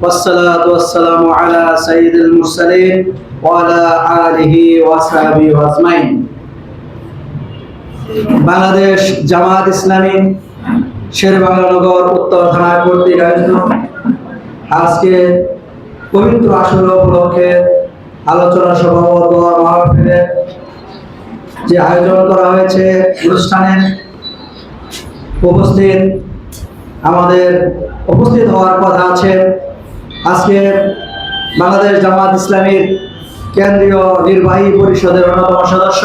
والصلاة والسلام على سيد المرسلين وعلى آله وصحبه أجمعين বাংলাদেশ জামাত ইসলামী শের বাংলানগর উত্তর থানা কর্তৃক আয়োজিত আজকে পবিত্র আসর উপলক্ষে আলোচনা সভা ও দোয়া মাহফিলের যে আয়োজন করা হয়েছে অনুষ্ঠানে উপস্থিত আমাদের উপস্থিত হওয়ার কথা আছে আজকে বাংলাদেশ জামাত ইসলামীর কেন্দ্রীয় নির্বাহী পরিষদের অন্যতম সদস্য,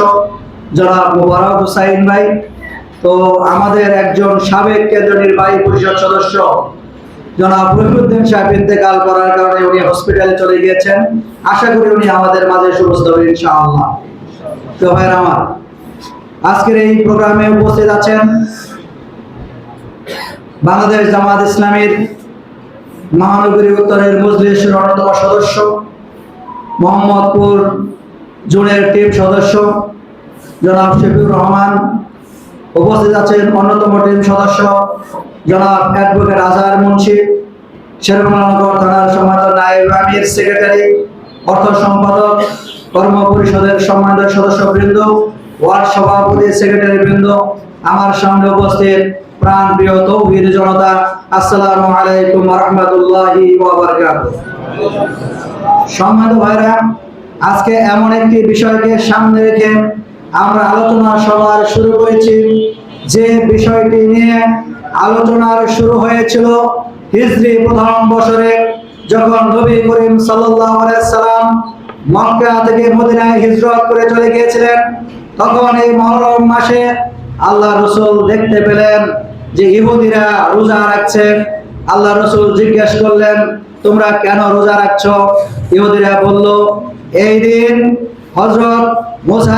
জনাব মুবারক হুসাইন ভাই। তো আমাদের একজন সাবেক কেন্দ্রীয় নির্বাহী পরিষদ সদস্য, জনাব রহিমুদ্দিন সাহেব ইন্তেকাল করার কারণে উনি হসপিটালে চলে গিয়েছেন। আশা করি উনি আমাদের মাঝে সুস্থ হবেন, ইনশাআল্লাহ। তো ভাইয়ের আমার, আজকের এই প্রোগ্রামে উপস্থিত আছেন বাংলাদেশ জামাত ইসলামীর মহানগরী উত্তরের মজলিসের অন্যতম সদস্য, মোহাম্মদপুর জোনের টিম সদস্য, জনাব শফিউর রহমান। উপস্থিত আছেন অন্যতম টিম সদস্য, জনাব অ্যাডভোকেট আজহার মুন্সি শেরবানগর থানার সম্মানিত নায়েব আমির, সেক্রেটারি, অর্থ সম্পাদক কর্ম পরিষদের সম্মানিত সদস্যবৃন্দ, ওয়ার্ড সভাপতি সেক্রেটারি বৃন্দ আমার সামনে উপস্থিত প্রাণ প্রিয় তৌহিদ জনতা, আসসালামু আলাইকুম রহমতুল্লাহি সম্মানিত ভাইরা, আজকে এমন একটি বিষয়কে সামনে রেখে আমরা আলোচনা সভার শুরু করেছি। যে বিষয়টি নিয়ে আলোচনার শুরু হয়েছিল হিজরি প্রথম বছরে, যখন নবী করিম সাল্লাল্লাহু আলাইহি সাল্লাম মক্কা থেকে মদিনায় হিজরত করে চলে গিয়েছিলেন, তখন এই মহরম মাসে আল্লাহ রসুল দেখতে পেলেন যে ইহুদিরা রোজা রাখছে, আল্লাহ রসুল জিজ্ঞেস করলেন, তোমরা কেন রোজা রাখছো? ইহুদিরা বলল, এই দিন হজরত মুসা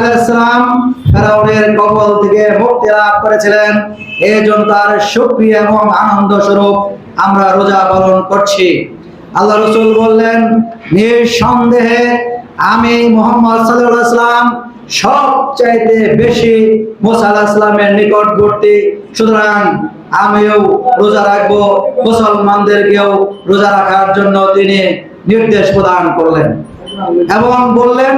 ফেরাউনের কবল থেকে মুক্তি লাভ করেছিলেন। এই জন্য তার সুক্রিয়া এবং আনন্দ স্বরূপ আমরা রোজা পালন করছি। আল্লাহ রসুল বললেন, নিঃসন্দেহে আমি মোহাম্মদ সাল্লাম সবচাইতে বেশি মুসা আলাইহিস সালামের নিকটবর্তী। সুতরাং আমিও রোজা রাখব, মুসলমানদেরকেও রোজা রাখার জন্য তিনি নির্দেশ প্রদান করলেন এবং বললেন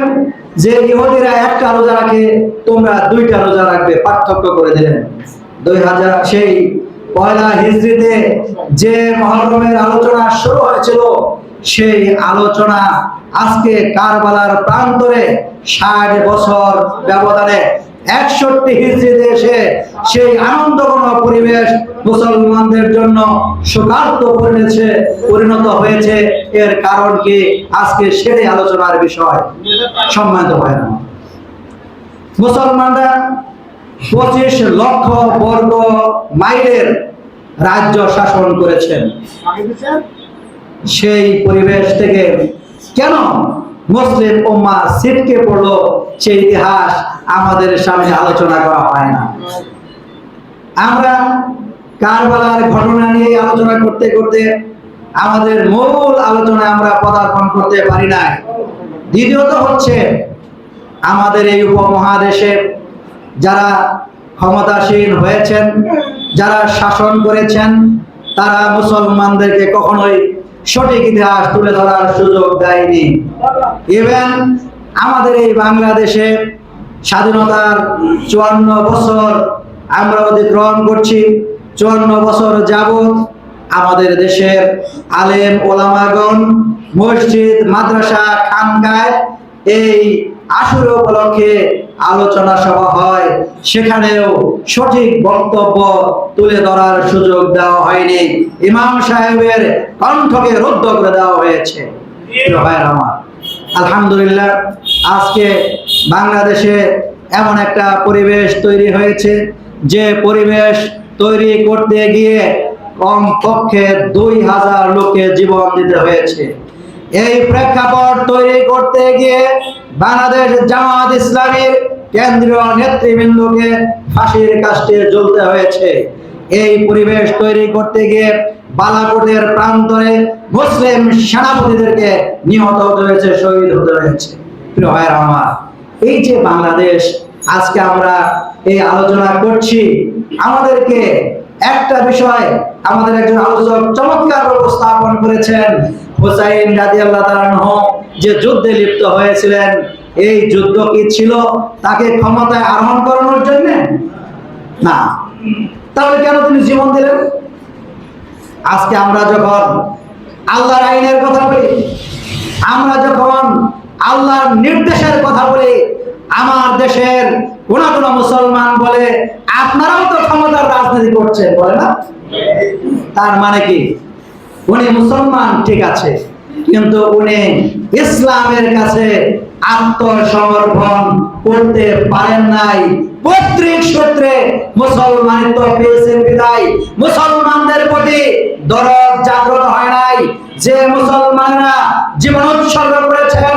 যে ইহুদিরা একটা রোজা রাখে, তোমরা দুইটা রোজা রাখবে, পার্থক্য করে দিলেন। দুই হাজার, সেই পয়লা হিজড়িতে যে মহরমের আলোচনা শুরু হয়েছিল, সেই আলোচনা আজকে কারবালার প্রান্তরে ষাট বছর ব্যবধানে একষট্টি হিজড়িতে এসে সেই আনন্দঘন পরিবেশ মুসলমানদের জন্য শোকার্ত পরিণেছে পরিণত হয়েছে। এর কারণ কি? আজকে সেটাই আলোচনার বিষয়। সম্মানিত হয় না মুসলমানরা পঁচিশ লক্ষ বর্গ মাইলের রাজ্য শাসন করেছেন। সেই পরিবেশ থেকে কেন? মুসলিম উম্মা ছিটকে পড়ল, সেই ইতিহাস আমাদের সামনে আলোচনা করা হয় না। আমরা কারবালার ঘটনা নিয়ে আলোচনা করতে করতে, আমাদের মূল আলোচনা আমরা পদার্পণ করতে পারি না দ্বিতীয়ত হচ্ছে, আমাদের এই উপমহাদেশে যারা ক্ষমতাসীন হয়েছেন, যারা শাসন করেছেন, তারা মুসলমানদেরকে কখনোই সঠিক ইতিহাস তুলে ধরার সুযোগ দেয়নি। ইভেন আমাদের এই বাংলাদেশে স্বাধীনতার চুয়ান্ন বছর আমরা অতিক্রম করছি, চুয়ান্ন বছর যাবৎ আমাদের দেশের আলেম ওলামাগণ মসজিদ, মাদ্রাসা, খানকায় এই আসর উপলক্ষে আলোচনা সভা হয়। সেখানেও সঠিক বক্তব্য তুলে ধরার সুযোগ দেওয়া হয়নি। ইমাম সাহেবের কণ্ঠকে রুদ্ধ করে দেওয়া হয়েছে। আলহামদুলিল্লাহ, আজকে বাংলাদেশে এমন একটা পরিবেশ তৈরি হয়েছে যে পরিবেশ তৈরি করতে গিয়ে কমপক্ষে দুই হাজার লোকে জীবন দিতে হয়েছে। এই প্রেক্ষাপট তৈরি করতে গিয়ে বাংলাদেশ জামাত ইসলামীর কেন্দ্রীয় নেতৃবৃন্দকে ফাঁসির কাস্টে জ্বলতে হয়েছে। এই পরিবেশ তৈরি করতে গিয়ে বালাকোটের প্রান্তরে মুসলিম সেনাপতিদেরকে নিহত হতে হয়েছে, শহীদ হতে হয়েছে। প্রিয় ভাইয়ের এই যে বাংলাদেশ, আজকে আমরা এই আলোচনা করছি, আমাদেরকে একটা বিষয় আমাদের একজন আলোচক চমৎকার উপস্থাপন করেছেন। হুসাইন রাদিয়াল্লাহু তাআলা যে যুদ্ধে লিপ্ত হয়েছিলেন, এই যুদ্ধ কি ছিল? তাকে ক্ষমতায় আরোহণ করানোর জন্য? না। তাহলে কেন তিনি জীবন দিলেন? আজকে আমরা যখন আল্লাহর আইনের কথা বলি, আমরা যখন আল্লাহর নির্দেশের কথা বলি, আমার দেশের কোন কোন মুসলমান বলে, আপনারাও তো ক্ষমতার রাজনীতি করছেন, বলে না? তার মানে কি? উনি মুসলমান, ঠিক আছে। কিন্তু উনি ইসলামের কাছে আত্মসমর্পণ করতে পারেন নাই। পৈতৃক সূত্রে মুসলমানিত্ব পেয়েছেন বিদায়। মুসলমানদের প্রতি দরদ জাগ্রত হয় নাই। যে মুসলমানরা জীবন উৎসর্গ করেছেন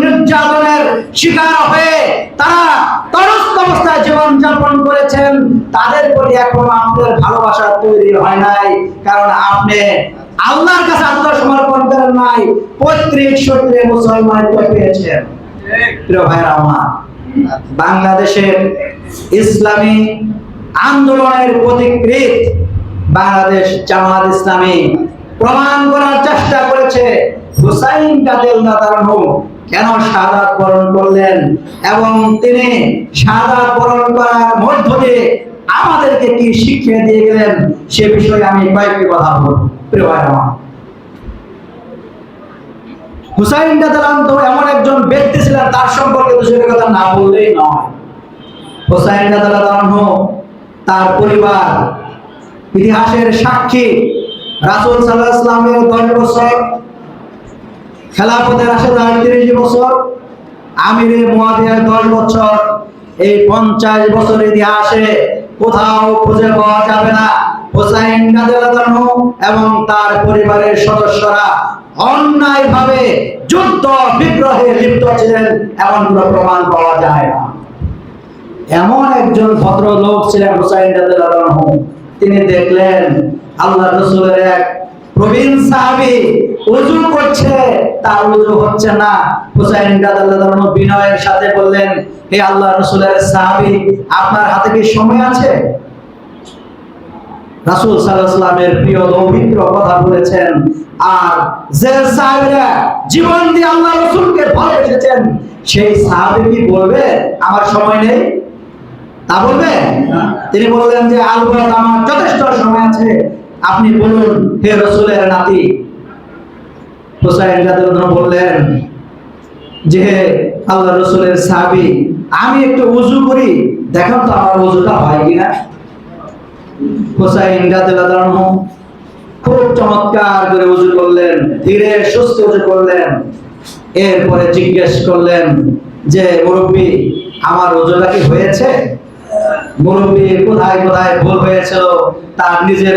নির্যাতনের শিকার হয়ে তারা অবস্থায় জীবন যাপন করেছেন। তাদের প্রতি এখনও আপনাদের ভালোবাসা তৈরি হয় নাই। কারণ আপনি আল্লাহর কাছে আত্মসমর্পণ করেন নাই পৈতৃক সূত্রে পেয়েছেন প্রিয় ভাইরা আমার বাংলাদেশের ইসলামী আন্দোলনের প্রতিকৃত বাংলাদেশ জামাত ইসলামী প্রমাণ করার চেষ্টা করেছে হুসাইন কেন শাহাদাত বরণ করলেন? এবং তিনি শাহাদাত বরণ করার মধ্য দিয়ে আমাদেরকে কি শিক্ষা দিয়ে গেলেন? সে বিষয়ে আমি কয়েকটি কথা বলব। প্রিয় এমন একজন ব্যক্তি ছিলেন, তার সম্পর্কে দুজনের কথা না বললেই নয়। হুসাইন দাদালাম তার পরিবার, ইতিহাসের সাক্ষী রাসুল সাল্লাহ ইসলামের দশ বছর? আসে তিরিশ বছর। আমিরে দশ বছর। এই পঞ্চাশ বছর ইতিহাসে কোথাও খুঁজে পাওয়া যাবে না। হোসাইন এবং তার পরিবারের সদস্যরা অন্যায়ভাবে যুদ্ধ বিগ্রহে লিপ্ত ছিলেন, এমন কোনো প্রমাণ পাওয়া যায় না। এমন একজন ভদ্র লোক ছিলেন হুসাইন তিনি দেখলেন আল্লাহ রসুলের এক প্রবীণ সাহাবী উজু করছে তার উজু হচ্ছে না। হুসাইন রাদিয়াল্লাহু বিনয়ের সাথে বললেন হে আল্লাহ রসুলের সাহাবী আপনার হাতে কি সময় আছে? রাসূল সাল্লাল্লাহু আলাইহি সাল্লামের প্রিয় পবিত্র কথা বলেছেন আর যে সাহাবীরা জীবন দিয়ে আল্লাহ রসুলকে ভালোবেসেছেন সেই সাহাবী কি বলবে আমার সময় নেই তা বলবে? তিনি বললেন যে আলবত আমার যথেষ্ট সময় আছে আপনি বলুন, হে রসুলের নাতি। বললেন, যে আল্লাহ রসুলের সাহাবী, আমি একটু উজু করি দেখো তো আমার উজুটা হয় কিনা। হোসাইন খুব চমৎকার করে উজু করলেন, ধীরে সুস্থ উজু করলেন। এরপরে জিজ্ঞেস করলেন, যে মুরব্বী, আমার উজুটা কি হয়েছে? কোথায় কোথায় ভুল হয়েছিল তার নিজের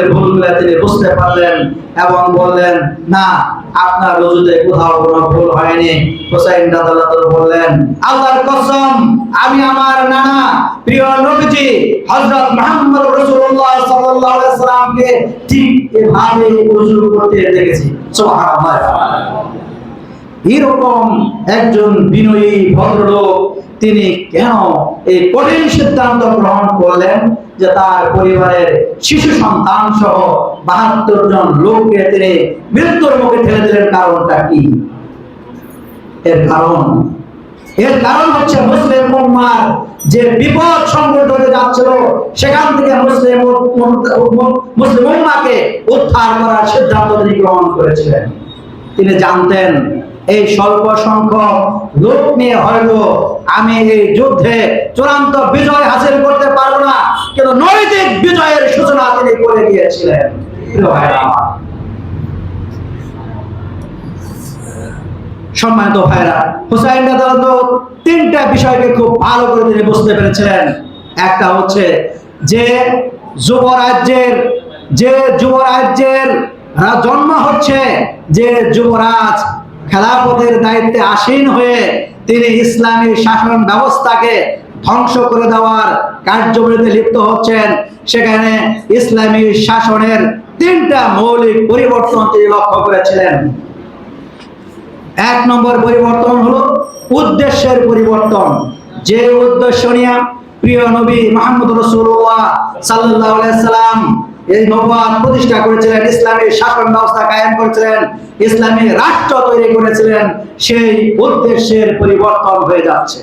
তিনি বুঝতে পারলেন এবং বললেন, না, আপনার কোথাও কোনো ভুল হয়নি। হোসাইন বললেন, আল্লাহর কসম, আমি আমার নানা প্রিয় নবীজি হযরত মুহাম্মদ রাসূলুল্লাহ সাল্লাল্লাহু আলাইহি সাল্লামকে ঠিক এভাবে ওযু করতে দেখেছি। সুবহানাল্লাহ। এরকম একজন বিনয়ী ভদ্রলোক, তিনি কেন এই কঠিন সিদ্ধান্ত গ্রহণ করলেন যে তার পরিবারের শিশু সন্তান সহ বাহাত্তর জন লোককে তিনি মৃত্যুর মুখে ঠেলে দিলেন, কারণটা কি? এর কারণ। এর কারণ হচ্ছে মুসলিম উম্মার যে বিপদ সংঘটিত হতে যাচ্ছিল, সেখান থেকে মুসলিম মুসলিম উম্মাকে উদ্ধার করার সিদ্ধান্ত তিনি গ্রহণ করেছিলেন। তিনি জানতেন এই স্বল্প সংখ্যক লোক নিয়ে হয়তো আমি এই যুদ্ধে চূড়ান্ত বিজয় হাসিল করতে পারব না, কিন্তু নৈতিক বিজয়ের সূচনা তিনি করে আমার। সম্মানিত ভাইরা হুসাইন তিনটা বিষয়কে খুব ভালো করে তিনি বুঝতে পেরেছিলেন একটা হচ্ছে যে যুবরাজ্যের যে যুবরাজ্যের জন্ম হচ্ছে, যে যুবরাজ খেলাফতের দায়িত্বে আসীন হয়ে তিনি ইসলামী শাসন ব্যবস্থাকে ধ্বংস করে দেওয়ার কার্যবলীতে লিপ্ত হচ্ছেন। সেখানে ইসলামী শাসনের তিনটা মৌলিক পরিবর্তন তিনি লক্ষ্য করেছিলেন। এক নম্বর পরিবর্তন হলো উদ্দেশ্যের পরিবর্তন। যে উদ্দেশ্য নিয়ে প্রিয় নবী মোহাম্মদ রসুল্লাহ সাল্লাহ সাল্লাম এই নবাদ প্রতিষ্ঠা করেছিলেন ইসলামী শাসন ব্যবস্থা কায়েম করেছিলেন ইসলামী রাষ্ট্র তৈরি করেছিলেন, সেই উদ্দেশ্যের পরিবর্তন হয়ে যাচ্ছে।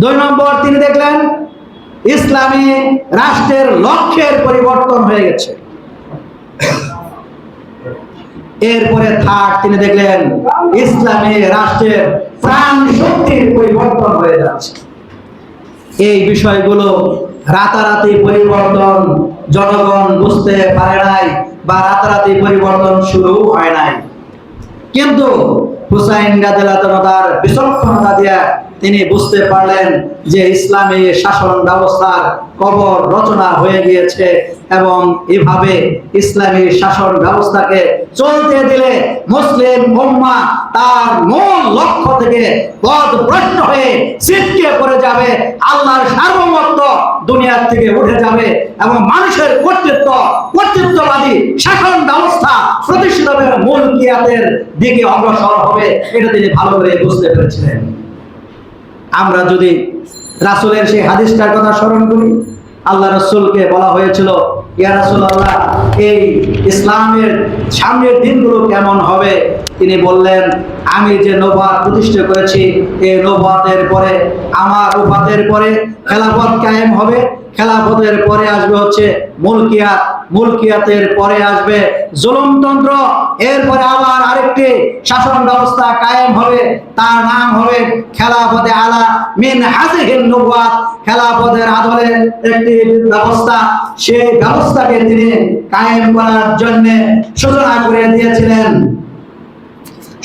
দুই নম্বর, তিনি দেখলেন ইসলামী রাষ্ট্রের লক্ষ্যের পরিবর্তন হয়ে গেছে। এরপরে থার্ড, তিনি দেখলেন ইসলামী রাষ্ট্রের প্রাণ শক্তির পরিবর্তন হয়ে যাচ্ছে। এই বিষয়গুলো রাতারাতি পরিবর্তন জনগণ বুঝতে পারে নাই বা রাতারাতি পরিবর্তন শুরু হয় নাই। কিন্তু হুসাইন গাদেলা তার বিচক্ষণতা দিয়া তিনি বুঝতে পারলেন যে ইসলামী শাসন ব্যবস্থার কবর রচনা হয়ে গিয়েছে এবং এভাবে ইসলামী শাসন ব্যবস্থাকে চলতে দিলে মুসলিম উম্মা তার মূল লক্ষ্য থেকে পথভ্রষ্ট হয়ে ছিটকে পড়ে যাবে, আল্লাহর সার্বভৌমত্ব দুনিয়ার থেকে উঠে যাবে এবং মানুষের কর্তৃত্ব, কর্তৃত্ববাদী শাসন ব্যবস্থা প্রতিষ্ঠিত মূল কিয়াতের দিকে অগ্রসর হবে। এটা তিনি ভালো করে বুঝতে পেরেছিলেন। আমরা যদি রাসূলের সেই হাদিসটার কথা স্মরণ করি, আল্লাহ রসুলকে বলা হয়েছিল, ইয়া রাসূল আল্লাহ এই ইসলামের সামনের দিনগুলো কেমন হবে? তিনি বললেন, আমি যে নবাত প্রতিষ্ঠা করেছি এই নবাতের পরে, আমার উপাতের পরে খেলাফত কায়েম হবে। খেলাফতের পরে আসবে হচ্ছে মুলকিয়াত মুলকিয়াতের পরে আসবে জুলুমতন্ত্র। এরপরে আবার আরেকটি শাসন ব্যবস্থা কায়েম হবে, তার নাম হবে খেলাফতে আলা মিন হাজিহিন নবুয়াত খেলাফতের আদলে একটি ব্যবস্থা, সেই ব্যবস্থাকে তিনি কায়েম করার জন্য সূচনা করে দিয়েছিলেন।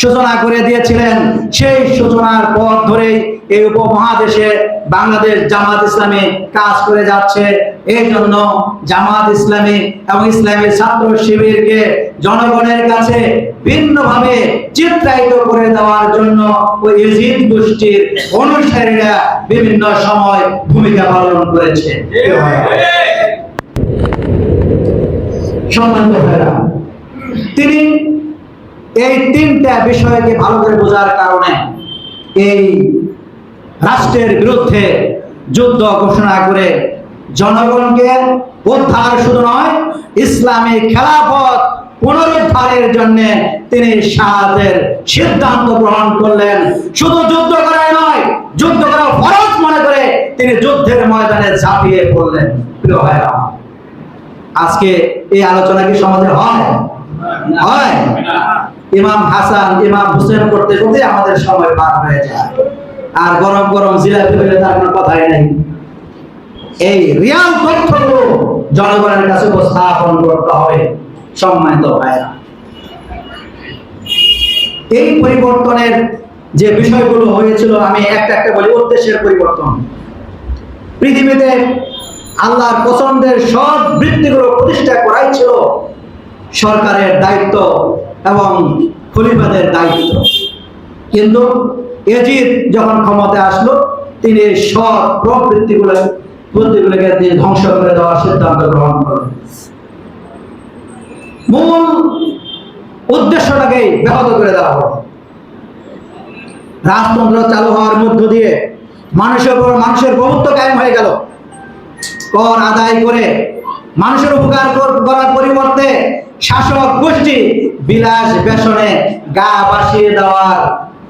সূচনা করে দিয়েছিলেন। সেই সূচনার পথ ধরেই এই উপমহাদেশে বাংলাদেশ জামাত ইসলামী কাজ করে যাচ্ছে। এই জন্য জামাত ইসলামী এবং ইসলামী ছাত্র শিবিরকে জনগণের কাছে ভিন্নভাবে চিত্রায়িত করে দেওয়ার জন্য ওই গোষ্ঠীর অনুসারীরা বিভিন্ন সময় ভূমিকা পালন করেছে। তিনি এই তিনটা বিষয়কে ভালো করে বোঝার কারণে এই রাষ্ট্রের বিরুদ্ধে যুদ্ধ ঘোষণা করে জনগণকে উদ্ধার শুধু নয়, ইসলামী খেলাফত পুনরুদ্ধারের জন্য তিনি সাহায্যের সিদ্ধান্ত গ্রহণ করলেন। শুধু যুদ্ধ করাই নয়, যুদ্ধ করা ফরজ মনে করে তিনি যুদ্ধের ময়দানে ঝাঁপিয়ে পড়লেন। প্রিয় ভাইরা, আজকে এই আলোচনা কি সমাজে হয়? হয়। ইমাম হাসান, ইমাম হুসেন করতে করতে আমাদের সময় পার হয়ে যায়। আর গরম গরম জিলাপি হলে তার কোনো কথাই নেই। এই রিয়াল তথ্যগুলো জনগণের কাছে উপস্থাপন করতে হবে সম্মানিত ভাইরা এই পরিবর্তনের যে বিষয়গুলো হয়েছিল, আমি একটা একটা বলি, উদ্দেশ্যের পরিবর্তন। পৃথিবীতে আল্লাহর পছন্দের সব বৃত্তিগুলো প্রতিষ্ঠা করাই ছিল সরকারের দায়িত্ব এবং খলিফাদের দায়িত্ব। কিন্তু এজিদ যখন ক্ষমতায় আসলো, তিনি সব প্রবৃত্তিগুলো প্রবৃত্তিগুলোকে তিনি ধ্বংস করে দেওয়ার সিদ্ধান্ত গ্রহণ করলেন মূল উদ্দেশ্যটাকেই ব্যাহত করে দেওয়া হলো রাজতন্ত্র চালু হওয়ার মধ্য দিয়ে মানুষের উপর মানুষের প্রভুত্ব কায়েম হয়ে গেল। কর আদায় করে মানুষের উপকার করার পরিবর্তে শাসক গোষ্ঠী বিলাস বেসনে গা বাসিয়ে দেওয়ার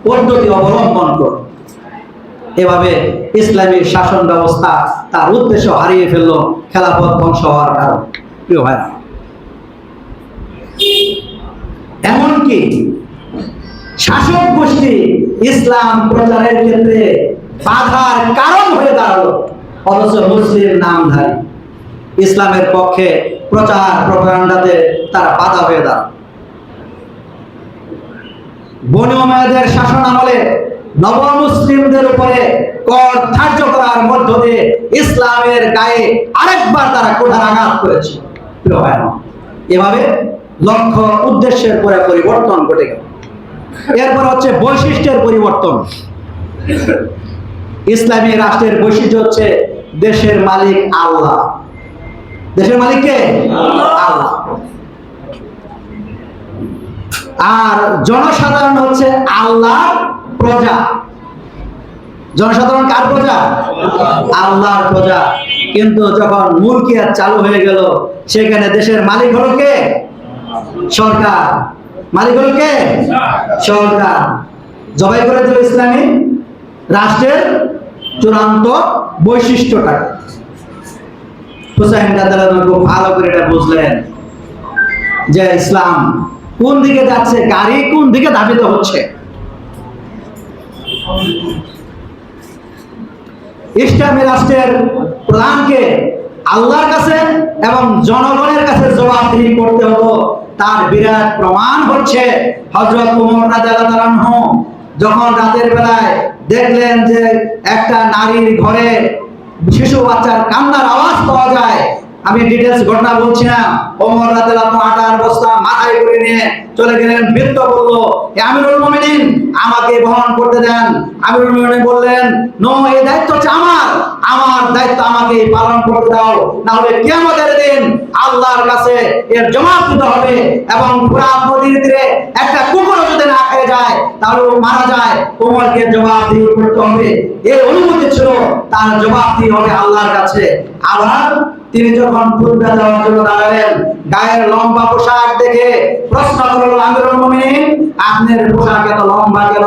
পদ্ধতি অবলম্বন করল এভাবে ইসলামী শাসন ব্যবস্থা তার উদ্দেশ্য হারিয়ে ফেলল খেলাফত ধ্বংস হওয়ার কারণ। এমনকি শাসক গোষ্ঠী ইসলাম প্রচারের ক্ষেত্রে বাধার কারণ হয়ে দাঁড়াল, অথচ মুসলিম নামধারী। ইসলামের পক্ষে প্রচার প্রপাগান্ডাতে তারা বাধা হয়ে দাঁড়াল। বনি উমাইয়াদের শাসন আমলে নব মুসলিমদের উপরে কর ধার্য করার মধ্য দিয়ে ইসলামের গায়ে আরেকবার তারা কোঠার আঘাত করেছে। এভাবে লক্ষ্য উদ্দেশ্যের পরে পরিবর্তন ঘটে গেল। এরপর হচ্ছে বৈশিষ্ট্যের পরিবর্তন। ইসলামী রাষ্ট্রের বৈশিষ্ট্য হচ্ছে দেশের মালিক আল্লাহ। দেশের মালিক কে? আল্লাহ। আর জনসাধারণ হচ্ছে আল্লাহর প্রজা। জনসাধারণ কার প্রজা? আল্লাহর প্রজা। কিন্তু যখন মুলকিয়াত চালু হয়ে গেল, সেখানে দেশের মালিক হলো কে? সরকার। মালিক হলো কে? সরকার। জবাই করে দিল ইসলামী রাষ্ট্রের চূড়ান্ত বৈশিষ্ট্যটা। হুসাইন খুব ভালো করে এটা বুঝলেন যে ইসলাম কোন দিকে যাচ্ছে, গাড়ি কোন দিকে ধাবিত হচ্ছে? ইসলামী রাষ্ট্রের প্রধানকে আল্লাহর কাছে এবং জনগণের কাছে জবাবদিহি করতে হলো। তার বিরাট প্রমাণ হচ্ছে হজরত রাদিয়াল্লাহু আনহু। যখন রাতের বেলায় দেখলেন যে একটা নারীর ঘরে শিশু বাচ্চার কান্নার আওয়াজ পাওয়া যায় আমি ডিটেলস ঘটনা বলছি না। ওমর রাদিয়াল্লাহু আটার বস্তা মাথায় করে নিয়ে চলে গেলেন বৃত্ত বলল "হে আমিরুল মুমিনিন, আমাকে বহন করতে দেন। আমিরুল মুমিনিন বললেন, নো, এই দায়িত্ব হচ্ছে আমার। আমার দায়িত্ব আমাকে পালন করতে দাও। না হলে কিয়ামতের দিন আল্লাহর কাছে এর জবাব দিতে হবে এবং ফুরাত নদীর তীরে একটা কুকুর যদি না খেয়ে যায় তাহলে মারা যায়। ওমরকে জবাব দিয়ে করতে হবে। এই অনুমতি ছিল, তার জবাব দিয়ে হবে আল্লাহর কাছে। আবার তিনি যখন খুতবা দেওয়ার জন্য দাঁড়ালেন, গায়ের লম্বা পোশাক দেখে প্রশ্ন করল আমিরুল মুমিনিন, আপনার পোশাক এত লম্বা কেন?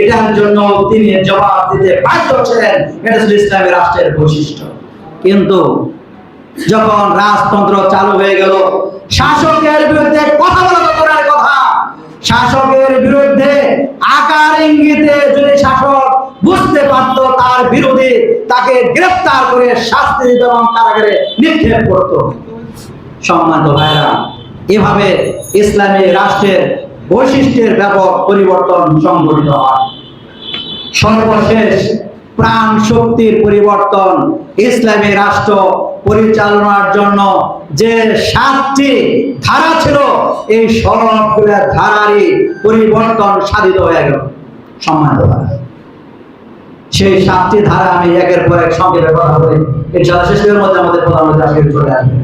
এটার জন্য তিনি জবাব দিতে বাধ্য ছিলেন। এটা ছিল ইসলামী রাষ্ট্রের বৈশিষ্ট্য। কিন্তু যখন রাজতন্ত্র চালু হয়ে গেল, শাসকের বিরুদ্ধে কথা বলা তো কথা। শাসকের বিরুদ্ধে আকার ইঙ্গিতে যদি শাসক বুঝতে পারতো তার বিরোধী তাকে গ্রেফতার করে শাস্তি দিত এবং কারাগারে নিক্ষেপ করত সম্মানিত ভাইরা এভাবে ইসলামী রাষ্ট্রের বৈশিষ্ট্যের ব্যাপক পরিবর্তন সংঘটিত হয় সর্বশেষ প্রাণ শক্তির পরিবর্তন ইসলামী রাষ্ট্র পরিচালনার জন্য যে সাতটি ধারা ছিল, এই সবগুলো ধারারই পরিবর্তন সাধিত হয়ে গেল সম্মানিত। সেই সাতটি ধারা আমি একের পর এক সংক্ষেপে কথা বলি ইনশাআল্লাহ শেষের মধ্যে আমাদের প্রধানমন্ত্রী আজকে চলে আসবে।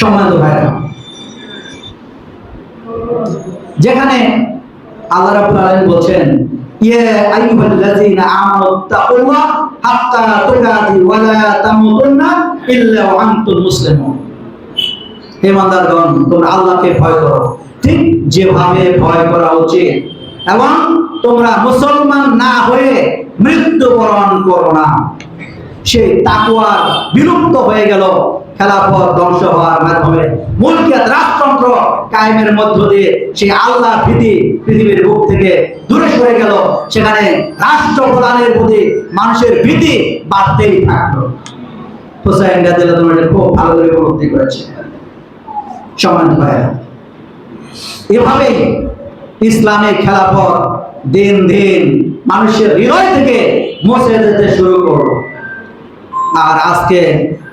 সম্মানিত ভাইরা যেখানে আল্লাহ রাব্বুল আলামিন বলছেন, ইয়া আইয়ুহাল্লাযীনা আমানু তাকুল্লাহ হাত্তা তামুতুন্না ইল্লা ওয়া আনতুম মুসলিমুন। হে তোমরা আল্লাহকে ভয় করো। ঠিক যেভাবে ভয় করা উচিত, এবং তোমরা মুসলমান না হয়ে মৃত্যুবরণ করো না। সেই তাকুয়া বিলুপ্ত হয়ে গেল। খেলাফত ধ্বংস হওয়ার মাধ্যমে মুলকিয়াত রাজতন্ত্র কায়েমের মধ্য দিয়ে সেই আল্লাহ ভীতি পৃথিবীর বুক থেকে দূরে সরে গেল। সেখানে রাষ্ট্র প্রধানের প্রতি মানুষের ভীতি বাড়তেই থাকল। হোসাইন আনহু খুব ভালো করে উপলব্ধি করেছে। সমান ভাইয়া এভাবে ইসলামী খেলাফত দিন দিন মানুষের হৃদয় থেকে মুছে শুরু করল আর আজকে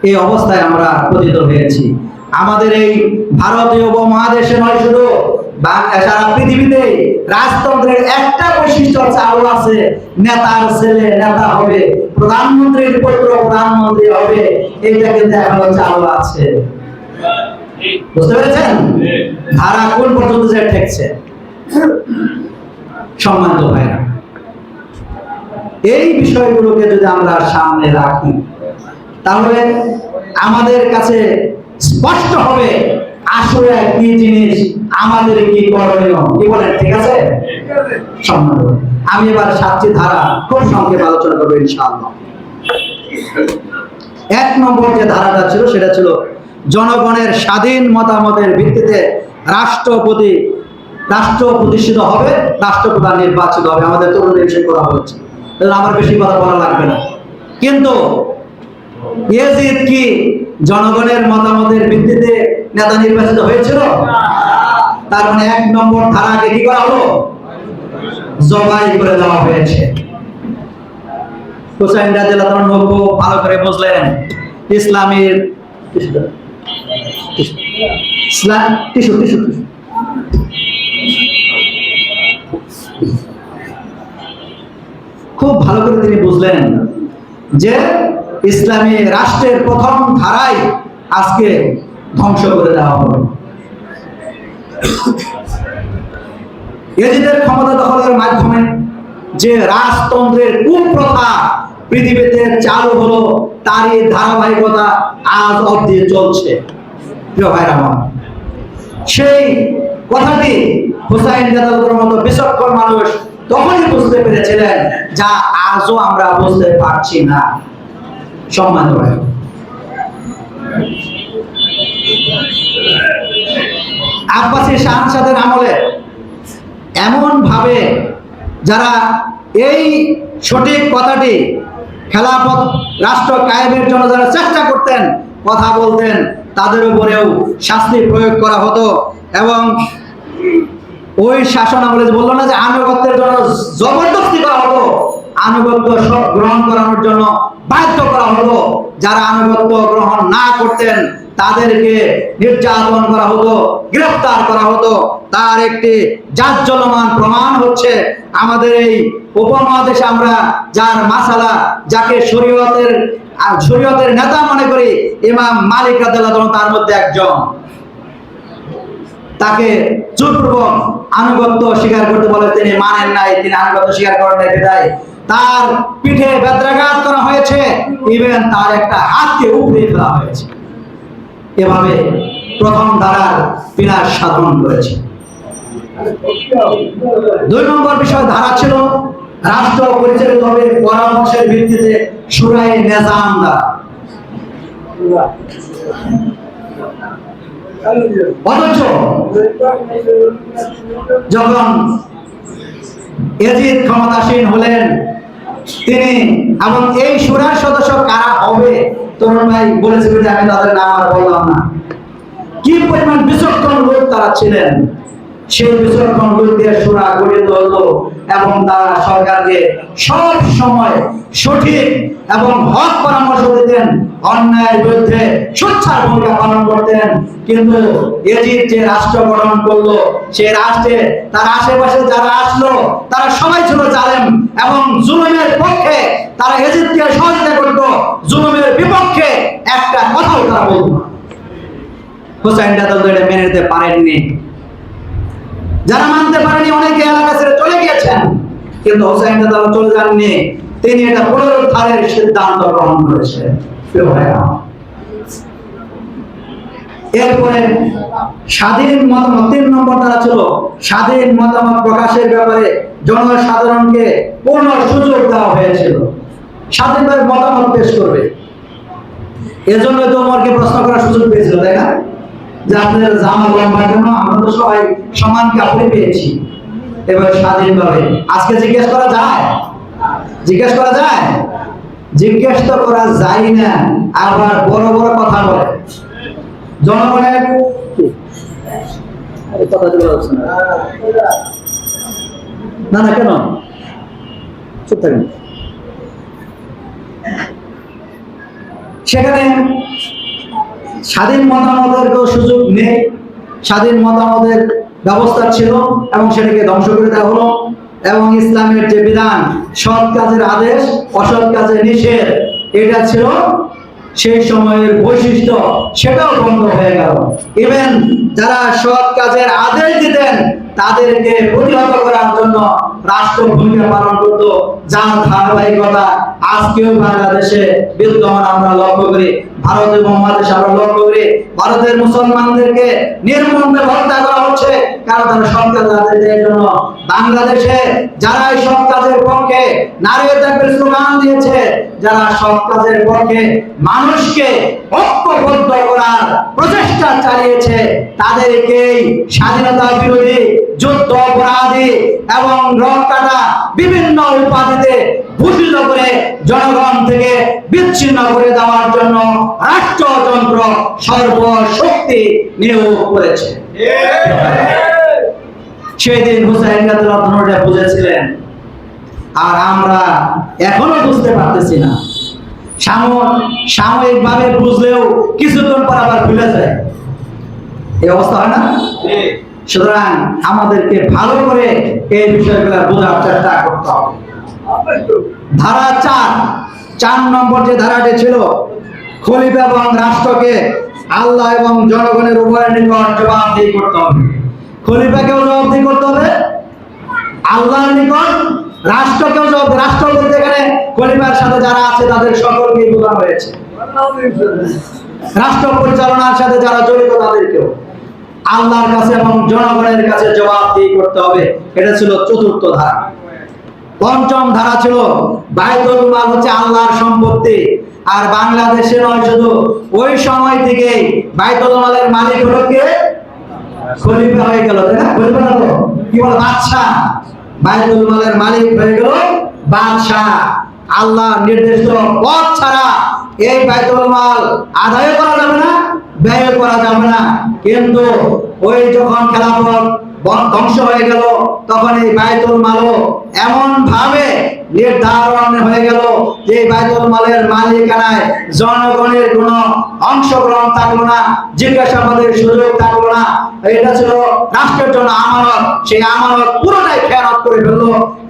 এই অবস্থায় আমরা পতিত হয়েছি। আমাদের এই ভারতীয় উপমহাদেশে নয়, শুধু সারা পৃথিবীতে রাজতন্ত্রের একটা বৈশিষ্ট্য চালু আছে, নেতার ছেলে, নেতা হবে, প্রধানমন্ত্রীর পুত্র, প্রধানমন্ত্রী হবে, এইটা কিন্তু এখনও চালু আছে। বুঝতে পেরেছেন? ধারা কোন পর্যন্ত যে ঠেকছে? সম্মানিত ভাইরা এই বিষয়গুলোকে যদি আমরা সামনে রাখি, তাহলে আমাদের কাছে স্পষ্ট হবে আসলে কি জিনিস, আমাদের কি করণীয়। কি বলেন, ঠিক আছে? আমি এবার সাতটি ধারা খুব সংক্ষেপে আলোচনা করব, ইনশাআল্লাহ। এক নম্বর যে ধারাটা ছিল, সেটা ছিল জনগণের স্বাধীন মতামতের ভিত্তিতে রাষ্ট্রপতি, রাষ্ট্র প্রতিষ্ঠিত হবে, রাষ্ট্রপ্রধান নির্বাচিত হবে। আমাদের তরুণদের বিষয়ে কথা হচ্ছে তাহলে আমার বেশি কথা বলা লাগবে না। কিন্তু ইয়েজিদ কি জনগণের মতামতের ভিত্তিতে নেতা নির্বাচিত হয়েছিল? তার মানে এক নম্বর ধারাকে কি করা হলো? জবাই করে দেওয়া হয়েছে। হুসাইন রাদিয়াল্লাহু আনহু ভালো করে বুঝলেন, ইসলামের ইসলাম টিস্যু টিস্যু। খুব ভালো করে তিনি বুঝলেন যে ইসলামী রাষ্ট্রের প্রথম ধারাই আজকে ধ্বংস করে দেওয়া হলো। এজিদের ক্ষমতা দখলের মাধ্যমে যে রাজতন্ত্রের কুপ্রথা পৃথিবীতে চালু হলো, তারই ধারাবাহিকতা আজ অব্দি চলছে। প্রিয় ভাইরা আমার, সেই কথাটি হুসাইন জাদালপুরের মতো বিচক্ষণ মানুষ তখনই বুঝতে পেরেছিলেন যা আজও আমরা বুঝতে পারছি না। সম্মান আব্বাসী শাহজাদের আমলে এমন ভাবে যারা এই সঠিক কথাটি খেলাফত রাষ্ট্র কায়েমের জন্য যারা চেষ্টা করতেন, কথা বলতেন, তাদের উপরেও শাস্তি প্রয়োগ করা হতো এবং ওই শাসন আমলে বলল না যে আনুগত্যের জন্য জবরদস্তি করা হতো আনুগত্য গ্রহণ করানোর জন্য বাধ্য করা হতো যারা আনুগত্য গ্রহণ না করতেন, তাদেরকে নির্যাতন করা হতো, গ্রেফতার করা হতো। তার একটি জাজ্জলমান প্রমাণ হচ্ছে, আমাদের এই উপমহাদেশে আমরা যার মাসালা, যাকে শরীয়তের শরীয়তের নেতা মনে করি, ইমাম মালিক রাদিয়াল্লাহু তার মধ্যে একজন। তাকে জোরপূর্বক আনুগত্য স্বীকার করতে বলে, তিনি মানেন নাই, তিনি আনুগত্য স্বীকার করেন নাই বিদায়। তার পিঠে বেদ্রাঘাত করা হয়েছে ইভেন তার একটা হাতকে উপড়ে ফেলা হয়েছে। এভাবে প্রথম ধারার বিনাশ সাধন করেছে দুই নম্বর বিষয় ধারা ছিল, রাষ্ট্র পরিচালিত হবে পরামর্শের ভিত্তিতে সুরাই নেজাম দ্বারা। অথচ যখন এজিদ ক্ষমতাসীন হলেন, তিনি এবং এই সুরার সদস্য কারা হবে? তরুণ ভাই বলেছিলেন আমি তাদের নাম আর বললাম না। কি পরিমাণ বিচক্ষণ লোক তারা ছিলেন? অন্যায়ের বিরুদ্ধে সোচ্চার ভূমিকা পালন করতেন। কিন্তু এজিদ যে রাষ্ট্র গঠন করল রাষ্ট্রে তার আশেপাশে যারা আসলো, তারা সবাই ছিল জালেম এবং জুলুমের পক্ষে তারা এজিদকে সহযোগিতা করত। জুলুমের বিপক্ষে একটা কথাও তারা বলতো দাদা মেনে নিতে পারেননি। যারা মানতে পারেনি, অনেকে এলাকা ছেড়ে চলে গিয়েছেন। কিন্তু হোসাইন দাদা চলে যাননি। তিনি এটা পুনরুদ্ধারের সিদ্ধান্ত গ্রহণ আমার। এরপরে স্বাধীন মতামত, তিন নম্বর দ্বারা ছিল, স্বাধীন মতামত প্রকাশের ব্যাপারে জনসাধারণকে পূর্ণ সুযোগ দেওয়া হয়েছিল। স্বাধীনভাবে মতামত পেশ করবে। এজন্য তো ওমরকে প্রশ্ন করার সুযোগ পেয়েছিল, তাই না? যে আপনাদের জামা লম্বা কেন আমরা তো সবাই সমান কাপড়ে পেয়েছি। এবার স্বাধীনভাবে আজকে জিজ্ঞেস করা যায়? জিজ্ঞেস করা যায়? জিজ্ঞেস তো করা যায় না। আবার বড় বড় কথা বলে। জনগণের। না না কেন? চুপ থাকেন। সেখানে স্বাধীন মতামতের সুযোগ নেই। স্বাধীন মতামতের ব্যবস্থা ছিল এবং সেটাকে ধ্বংস করে দেওয়া হলো। এবং ইসলামের যে বিধান, সৎ কাজের আদেশ, অসৎ কাজের নিষেধ, এটা ছিল সেই সময়ের বৈশিষ্ট্য। সেটাও বন্ধ হয়ে গেল। ইভেন যারা সৎ কাজের আদেশ দিতেন, তাদেরকে প্রতিহত করার জন্য রাষ্ট্র ভূমিকা পালন করত। যার ধারাবাহিকতা আজকেও বাংলাদেশে বিদ্যমান আমরা লক্ষ্য করি। ভারতের মহাদেশ আমরা লক্ষ্য ভারতের মুসলমানদেরকে নির্মমভাবে হত্যা করা হচ্ছে। কারণ তারা কাজ আদেশ জন্য। বাংলাদেশে যারা এই সৎ কাজের পক্ষে নারী তাকবীর স্লোগান দিয়েছে, যারা সৎ কাজের পক্ষে মানুষকে ঐক্যবদ্ধ করার প্রচেষ্টা চালিয়েছে, তাদেরকেই স্বাধীনতা বিরোধী, যুদ্ধ অপরাধী এবং রক কাটা বিভিন্ন উপাধিতে ভূষিত করে জনগণ থেকে বিচ্ছিন্ন করে দেওয়ার জন্য রাষ্ট্রযন্ত্র সর্বশক্তি নিয়োগ করেছে। সেই দিন হুসাইন গাদুল্লাহ বুঝেছিলেন। আর আমরা এখনও বুঝতে পারতেছি না। সাময়িক ভাবে বুঝলেও কিছুক্ষণ পর আবার ভুলে যায়। এই অবস্থা হয় না? সুতরাং আমাদেরকে ভালো করে এই বিষয়গুলো বোঝার চেষ্টা করতে হবে। ধারা চার চার নম্বর যে ধারাটি ছিল, খলিফা এবং রাষ্ট্রকে আল্লাহ এবং জনগণের উপরে নিকট জবাবদিহি করতে হবে। খলিফাকেও জবাবদিহি করতে হবে, আল্লাহর নিকট রাষ্ট্রকেও সব রাষ্ট্র বলতে এখানে খলিফার সাথে যারা আছে তাদের সকলকেই বোঝানো হয়েছে। রাষ্ট্র পরিচালনার সাথে যারা জড়িত তাদেরকেও আল্লাহর কাছে এবং জনগণের কাছে জবাবদিহি করতে হবে। এটা ছিল চতুর্থ ধারা। পঞ্চম ধারা ছিল, বাইতুল মাল হচ্ছে আল্লাহর সম্পত্তি। আর বাংলাদেশে নয়, শুধু ওই সময় থেকে বাইতুল মালের মালিক হলো কে? খলিফা হয়ে গেল, তাই না? খলিফা তো? কি বলে? বাদশাহ। বাইতুল মালের মালিক হয়ে গেল বাদশাহ। আল্লাহ নির্দিষ্ট পথ ছাড়া এই বাইতুল মাল আদায় করা যাবে না, ব্যয় করা যাবে না। কিন্তু ওই যখন খেলাফত ধ্বংস হয়ে গেল, তখন এই বায়তুল মালও এমন ভাবে নির্ধারণ হয়ে গেল যে এই বাইতুল মালের মালিকানায় জনগণের কোনো অংশগ্রহণ থাকল না, জিজ্ঞাসাবাদের সুযোগ থাকল না। এটা ছিল রাষ্ট্রের জন্য আমানত। সেই আমানত পুরোটাই খেয়ানত করে ফেলল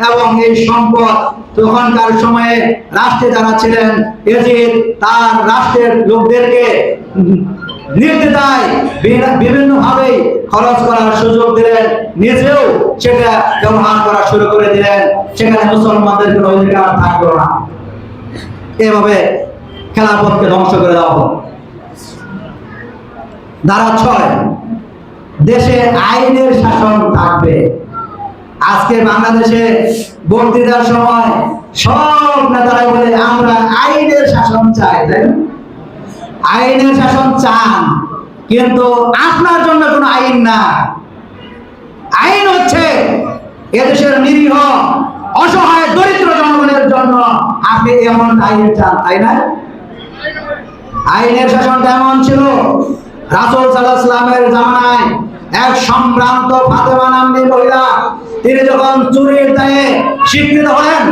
এবং এই সম্পদ তখনকার সময়ে রাষ্ট্রে যারা ছিলেন, এজিদ, তার রাষ্ট্রের লোকদেরকে নির্দ্বিধায় বিভিন্ন ভাবে খরচ করার সুযোগ দিলেন। নিজেও সেটা ব্যবহার করা শুরু করে দিলেন। সেখানে মুসলমানদের কোনো অধিকার থাকল না। এভাবে ধ্বংস করে দেওয়া হলো। ধারা ছয়, দেশে আইনের শাসন থাকবে। আজকে বাংলাদেশে বক্তৃতার সময় সব নেতারাই বলে, আমরা আইনের শাসন চাই। তাই না? আইনের শাসন চান, কিন্তু আপনার জন্য কোনো আইন না। আইন হচ্ছে এদেশের নিরীহ, অসহায়, দরিদ্র জনগণের জন্য। আপনি এমন আইন চান, তাই না? আইনের শাসনটা এমন ছিল? রাসূল সাল্লামের জামানায় এক সম্ভ্রান্ত ফাতেমা নামী মহিলা, তিনি যখন চুরির দায়ে স্বীকৃত হলেন